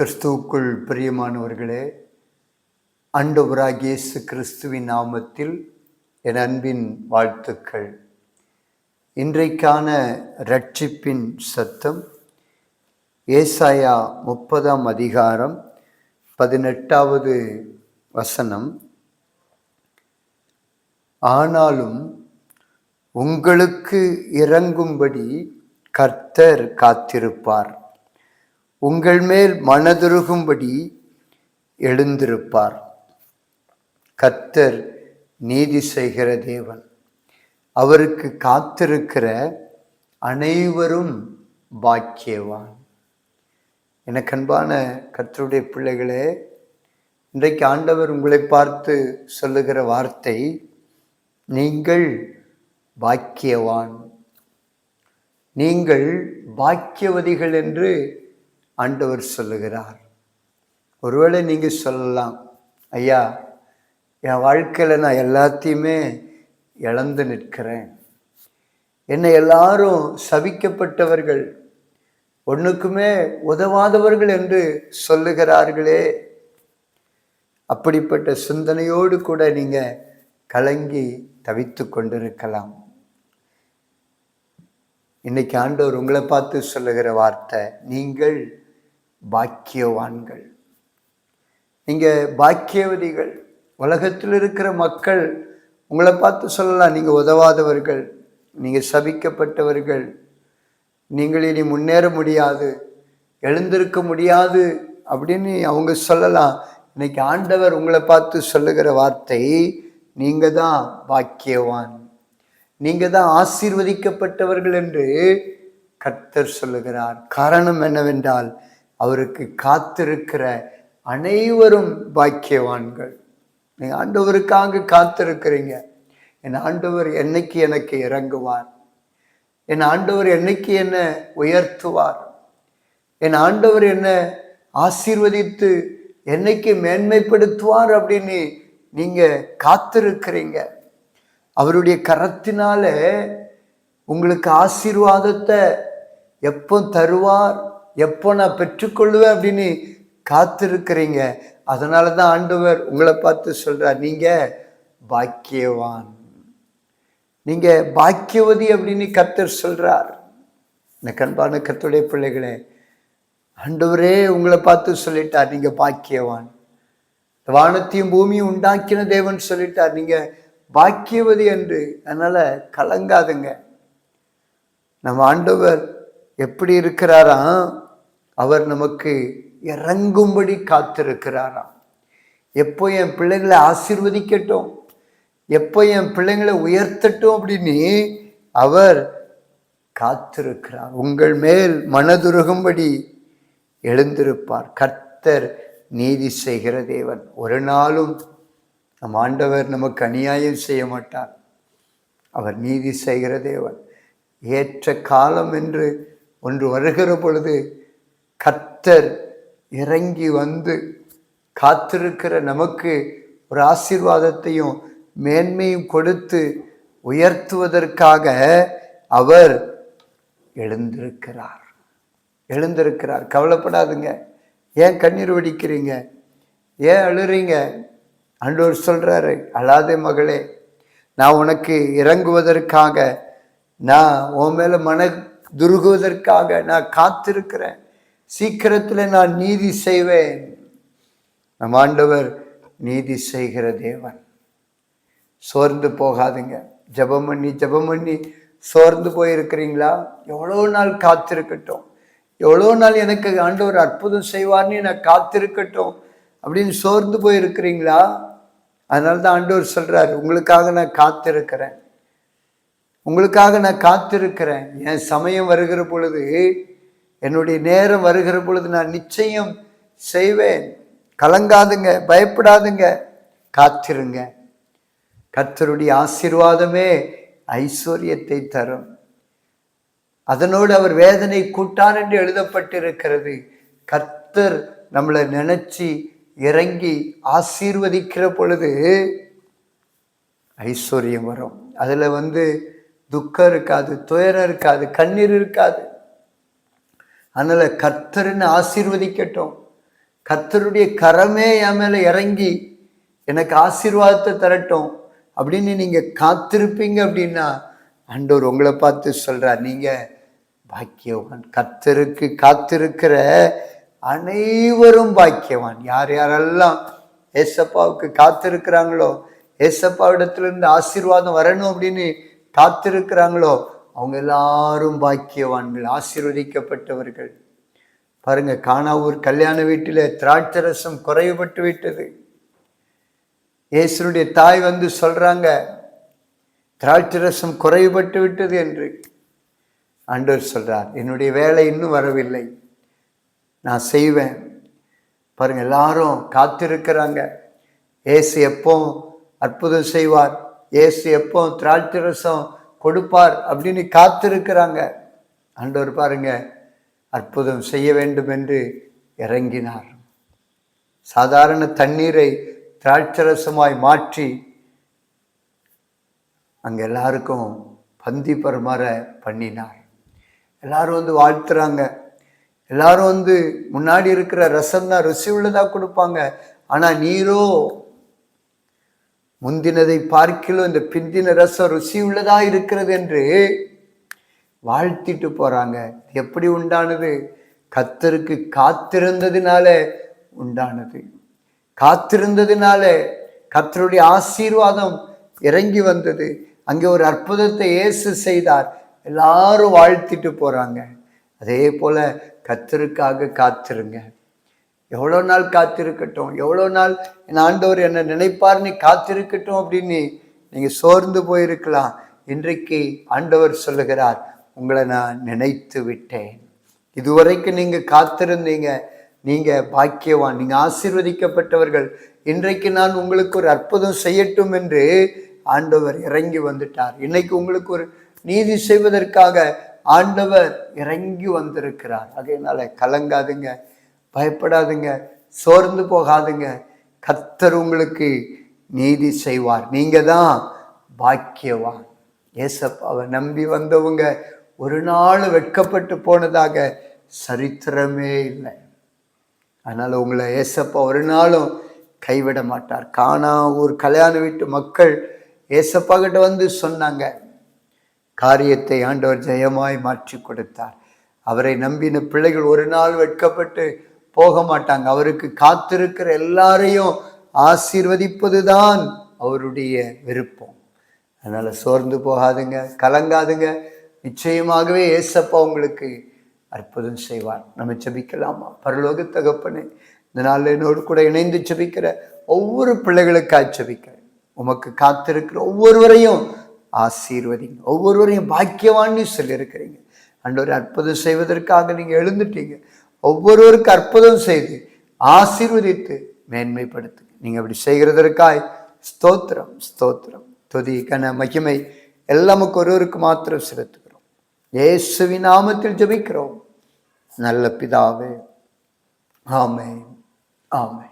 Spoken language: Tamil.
கிறிஸ்துவுக்குள் பிரியமானவர்களே ஆண்டவராகிய இயேசு கிறிஸ்துவின் நாமத்தில் என் அன்பின் வாழ்த்துக்கள். இன்றைக்கான ரட்சிப்பின் சத்தம் ஏசாயா முப்பதாம் அதிகாரம் பதினெட்டாவது வசனம். ஆனாலும் உங்களுக்கு இறங்கும்படி கர்த்தர் காத்திருப்பார். உங்கள் மேல் மனதுருகும்படி எழுந்திருப்பார். கத்தர் நீதி செய்கிற தேவன். அவருக்கு காத்திருக்கிற அனைவரும் பாக்கியவான். எனக்கு அன்பான கத்தருடைய பிள்ளைகளே இன்றைக்கு ஆண்டவர் உங்களை பார்த்து சொல்லுகிற வார்த்தை நீங்கள் பாக்கியவான். நீங்கள் பாக்கியவதிகள் என்று ஆண்டவர் சொல்லுகிறார். ஒருவேளை நீங்கள் சொல்லலாம் ஐயா என் வாழ்க்கையில் நான் எல்லாத்தையுமே இழந்து நிற்கிறேன். என்னை எல்லாரும் சபிக்கப்பட்டவர்கள் ஒன்றுக்குமே உதவாதவர்கள் என்று சொல்லுகிறார்களே. அப்படிப்பட்ட சிந்தனையோடு கூட நீங்கள் கலங்கி தவித்து கொண்டிருக்கலாம். இன்னைக்கு ஆண்டவர் உங்களை பார்த்து சொல்லுகிற வார்த்தை நீங்கள் பாக்கியவான்கள். நீங்கள் பாக்கியவதிகள் உலகத்தில் இருக்கிற மக்கள் உங்களை பார்த்து சொல்லலாம் நீங்கள் உதவாதவர்கள் நீங்கள் சபிக்கப்பட்டவர்கள் நீங்கள் இனி முன்னேற முடியாது எழுந்திருக்க முடியாது அப்படின்னு அவங்க சொல்லலாம். இன்னைக்கு ஆண்டவர் உங்களை பார்த்து சொல்லுகிற வார்த்தை நீங்கள் தான் பாக்கியவான். நீங்கள் தான் ஆசீர்வதிக்கப்பட்டவர்கள் என்று கர்த்தர் சொல்லுகிறார். காரணம் என்னவென்றால் அவருக்கு காத்திருக்கிற அனைவரும் பாக்கியவான்கள். நீங்கள் ஆண்டவருக்காக காத்திருக்கிறீங்க. என் ஆண்டவர் என்னைக்கு எனக்கு இறங்குவார்? என் ஆண்டவர் என்னைக்கு என்ன உயர்த்துவார்? என் ஆண்டவர் என்ன ஆசீர்வதித்து என்னைக்கு மேன்மைப்படுத்துவார் அப்படின்னு நீங்க காத்திருக்கிறீங்க. அவருடைய கரத்தினால உங்களுக்கு ஆசீர்வாதத்தை எப்போ தருவார்? எப்போ நான் பெற்றுக்கொள்வேன் அப்படின்னு காத்திருக்கிறீங்க? அதனால தான் ஆண்டவர் உங்களை பார்த்து சொல்கிறார் நீங்கள் பாக்கியவான். நீங்கள் பாக்கியவதி அப்படின்னு கத்தர் சொல்கிறார் இந்த கண்பான கத்துடைய பிள்ளைகளே ஆண்டவரே உங்களை பார்த்து சொல்லிட்டார் நீங்கள் பாக்கியவான். வானத்தையும் பூமியும் உண்டாக்கின தேவன் சொல்லிட்டார் நீங்கள் பாக்கியவதி என்று. அதனால் கலங்காதுங்க. நம்ம ஆண்டவர் எப்படி இருக்கிறாராம் அவர் நமக்கு இறங்கும்படி காத்திருக்கிறாராம். எப்போ என் பிள்ளைங்களை ஆசிர்வதிக்கட்டும்? எப்போ என் பிள்ளைங்களை உயர்த்தட்டும் அப்படின்னு அவர் காத்திருக்கிறார். உங்கள் மேல் மனதுருகும்படி எழுந்திருப்பார். கர்த்தர் நீதி செய்கிற தேவன். ஒரு நாளும் நம் ஆண்டவர் நமக்கு அநியாயம் செய்ய மாட்டார். அவர் நீதி செய்கிற தேவன். ஏற்ற காலம் என்று ஒன்று வருகிற பொழுது கத்தர் இறங்கி வந்து காத்திருக்கிற நமக்கு ஒரு ஆசீர்வாதத்தையும் மேன்மையும் கொடுத்து உயர்த்துவதற்காக அவர் எழுந்திருக்கிறார். எழுந்திருக்கிறார். கவலைப்படாதுங்க. ஏன் கண்ணீர் வடிக்கிறீங்க? ஏன் அழுறீங்க? அன்றோர் சொல்கிறாரு அழாதே மகளே நான் உனக்கு இறங்குவதற்காக நான் உன் மேலே மன துருகுவதற்காக நான் காத்திருக்கிறேன். சீக்கிரத்தில் நான் நீதி செய்வேன். நம் ஆண்டவர் நீதி செய்கிற தேவன். சோர்ந்து போகாதுங்க. ஜபம் பண்ணி ஜபம் பண்ணி சோர்ந்து போயிருக்கிறீங்களா? எவ்வளோ நாள் காத்திருக்கட்டும். எவ்வளோ நாள் எனக்கு ஆண்டவர் அற்புதம் செய்வார்னு நான் காத்திருக்கட்டும் அப்படின்னு சோர்ந்து போயிருக்கிறீங்களா? அதனால தான் ஆண்டவர் சொல்கிறார் உங்களுக்காக நான் காத்திருக்கிறேன். உங்களுக்காக நான் காத்திருக்கிறேன். என் சமயம் வருகிற பொழுது என்னுடைய நேரம் வருகிற பொழுது நான் நிச்சயம் செய்வேன். கலங்காதுங்க பயப்படாதுங்க. காத்திருங்க. கர்த்தருடைய ஆசீர்வாதமே ஐஸ்வர்யத்தை தரும். அதனோடு அவர் வேதனை கூட்டான் என்று எழுதப்பட்டிருக்கிறது. கர்த்தர் நம்மளை நினைச்சி இறங்கி ஆசீர்வதிக்கிற பொழுது ஐஸ்வர்யம் வரும். அதில் வந்து துக்கம் இருக்காது துயரம் இருக்காது கண்ணீர் இருக்காது. அதனால் கர்த்தர்னு ஆசீர்வதிக்கட்டும். கர்த்தருடைய கரமே என் மேலே இறங்கி எனக்கு ஆசீர்வாதத்தை தரட்டும். அப்படின்னு நீங்கள் காத்திருப்பீங்க அப்படின்னா ஆண்டவர் உங்களை பார்த்து சொல்கிறார் நீங்கள் பாக்கியவான். கர்த்தருக்கு காத்திருக்கிற அனைவரும் பாக்கியவான். யார் யாரெல்லாம் ஏசப்பாவுக்கு காத்திருக்கிறாங்களோ ஏசப்பாவிடத்திலிருந்து ஆசீர்வாதம் வரணும் அப்படின்னு காத்திருக்கிறாங்களோ அவங்க எல்லாரும் பாக்கியவான்கள் ஆசீர்வதிக்கப்பட்டவர்கள். பாருங்க காணாவூர் கல்யாண வீட்டில் திராட்சரசம் குறைவுபட்டு விட்டது. இயேசுனுடைய தாய் வந்து சொல்றாங்க திராட்சரசம் குறைவுபட்டு விட்டது என்று. ஆண்டவர் சொல்றார் என்னுடைய வேலை இன்னும் வரவில்லை. நான் செய்வேன். பாருங்க எல்லாரும் காத்திருக்கிறாங்க. ஏசு எப்போ அற்புதம் செய்வார்? ஏசு எப்போ திராட்சரசம் கொடுப்பார் அப்படின்னு காத்திருக்கிறாங்க. ஆண்டவர் பாருங்க அற்புதம் செய்ய வேண்டும் என்று இறங்கினார். சாதாரண தண்ணீரை திராட்சரசமாய் மாற்றி அங்க எல்லாருக்கும் பந்தி பரிமாற பண்ணினார். எல்லாரும் வந்து வாழ்த்துறாங்க. எல்லாரும் வந்து முன்னாடி இருக்கிற ரசம் தான் ருசி உள்ளதா கொடுப்பாங்க. ஆனா நீரோ முந்தினதை பார்க்கிலும் இந்த பிந்தின ரசம் ருசி உள்ளதா இருக்கிறது என்று வாழ்த்திட்டு போறாங்க. எப்படி உண்டானது? கத்தருக்கு காத்திருந்ததுனால உண்டானது. காத்திருந்ததுனால கத்தருடைய ஆசீர்வாதம் இறங்கி வந்தது. அங்கே ஒரு அற்புதத்தை இயேசு செய்தார். எல்லாரும் வாழ்த்திட்டு போறாங்க. அதே போல கத்தருக்காக காத்திருங்க. எவ்வளோ நாள் காத்திருக்கட்டும் எவ்வளோ நாள் என் ஆண்டவர் என்னை நினைப்பார் நீ காத்திருக்கட்டும் அப்படின்னு நீங்கள் சோர்ந்து போயிருக்கலாம். இன்றைக்கு ஆண்டவர் சொல்லுகிறார் உங்களை நான் நினைத்து விட்டேன். இதுவரைக்கும் நீங்கள் காத்திருந்தீங்க நீங்கள் பாக்கியவான் நீங்கள் ஆசீர்வதிக்கப்பட்டவர்கள். இன்றைக்கு நான் உங்களுக்கு ஒரு அற்புதம் செய்யட்டும் என்று ஆண்டவர் இறங்கி வந்துட்டார். இன்னைக்கு உங்களுக்கு ஒரு நீதி செய்வதற்காக ஆண்டவர் இறங்கி வந்திருக்கிறார். அதனால கலங்காதுங்க. பயப்படாதுங்க. சோர்ந்து போகாதுங்க. கத்தர் உங்களுக்கு நீதி செய்வார். நீங்க தான் பாக்கியவான். ஏசப்பாவை நம்பி வந்தவங்க ஒரு நாள் வெட்கப்பட்டு போனதாக சரித்திரமே இல்லை. அதனால் உங்களை ஏசப்பா ஒரு நாளும் கைவிட மாட்டார். காணா ஒரு கல்யாண வீட்டு மக்கள் ஏசப்பா கிட்ட வந்து சொன்னாங்க. காரியத்தை ஆண்டவர் ஜெயமாய் மாற்றி கொடுத்தார். அவரை நம்பின பிள்ளைகள் ஒரு நாள் வெட்கப்பட்டு போக மாட்டாங்க அவருக்கு காத்திருக்கிற எல்லாரையும் ஆசீர்வதிப்பது தான் அவருடைய விருப்பம். அதனால் சோர்ந்து போகாதுங்க கலங்காதுங்க. நிச்சயமாகவே ஏசப்பா உங்களுக்கு அற்புதம் செய்வார். நம்ம ஜெபிக்கலாமா? பரலோக தகப்பனே இந்த நாளில் என்னோடு கூட இணைந்து ஜெபிக்கிற ஒவ்வொரு பிள்ளைகளுக்காக ஜெபிக்கிறேன். உமக்கு காத்திருக்கிற ஒவ்வொருவரையும் ஆசீர்வதிங்க. ஒவ்வொருவரையும் பாக்கியவான்னு சொல்லியிருக்கிறீங்க. அன்றொரு அற்புதம் செய்வதற்காக நீங்கள் எழுந்துட்டீங்க. ஒவ்வொருவருக்கு அற்புதம் செய்து ஆசீர்வதித்து மேன்மைப்படுத்து. நீங்கள் அப்படி செய்கிறதற்காய் ஸ்தோத்திரம் ஸ்தோத்திரம். துதி கன மகிமை எல்லாமுக்கு ஒருவருக்கு மாத்திரம் செலுத்துகிறோம். இயேசுவி நாமத்தில் ஜபிக்கிறோம். நல்ல பிதாவே ஆமே ஆமே